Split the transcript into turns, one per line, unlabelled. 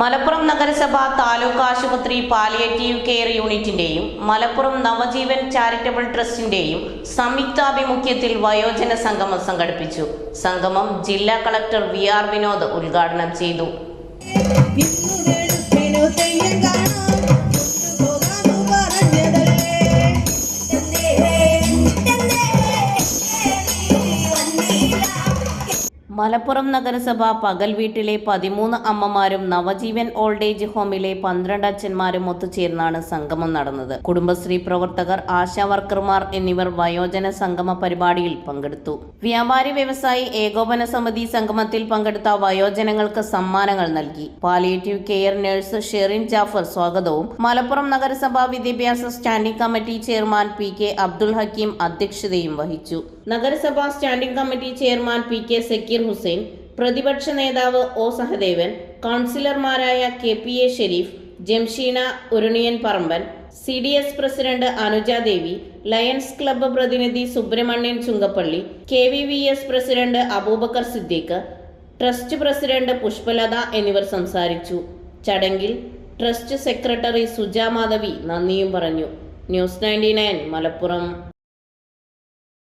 മലപ്പുറം നഗരസഭ താലൂക്ക് ആശുപത്രി palliative care യൂണിറ്റിന്റെയും മലപ്പുറം നവജീവൻ ചാരിറ്റബിൾ ട്രസ്റ്റിന്റെയും സംയുക്താഭിമുഖ്യത്തിൽ വയോജന സംഗമം സംഘടിപ്പിച്ചു. സംഗമം ജില്ലാ കളക്ടർ വി ആർ വിനോദ് ഉദ്ഘാടനം ചെയ്തു. മലപ്പുറം നഗരസഭ പകൽ വീട്ടിലെ പതിമൂന്ന് അമ്മമാരും നവജീവൻ ഓൾഡ് ഏജ് ഹോമിലെ പന്ത്രണ്ട് അച്ഛന്മാരും ഒത്തുചേർന്നാണ് സംഗമം നടന്നത്. കുടുംബശ്രീ പ്രവർത്തകർ ആശാ വർക്കർമാർ എന്നിവർ വയോജന സംഗമ പരിപാടിയിൽ പങ്കെടുത്തു. വ്യാപാരി വ്യവസായി ഏകോപന സമിതി സംഗമത്തിൽ പങ്കെടുത്ത വയോജനങ്ങൾക്ക് സമ്മാനങ്ങൾ നൽകി. Palliative care nurse Sherin Jafar സ്വാഗതവും. മലപ്പുറം നഗരസഭ വിദ്യാഭ്യാസ standing committee chairman P K Abdul Hakeem അധ്യക്ഷതയും വഹിച്ചു. നഗരസഭാ standing committee chairman P K Sakir Hussain പ്രതിപക്ഷ നേതാവ് ഒ സഹദേവൻ കൗൺസിലർമാരായ K P A Sherif Jamsheena Uruniyan Paramban C D S president Anuja Devi Lions club പ്രതിനിധി Subramanian Chungappally K V V S president Aboobacker Siddique trust president Pushpalatha എന്നിവർ സംസാരിച്ചു. ചടങ്ങിൽ trust secretary Suja Madhavi നന്ദിയും പറഞ്ഞു. News ninety Malappuram.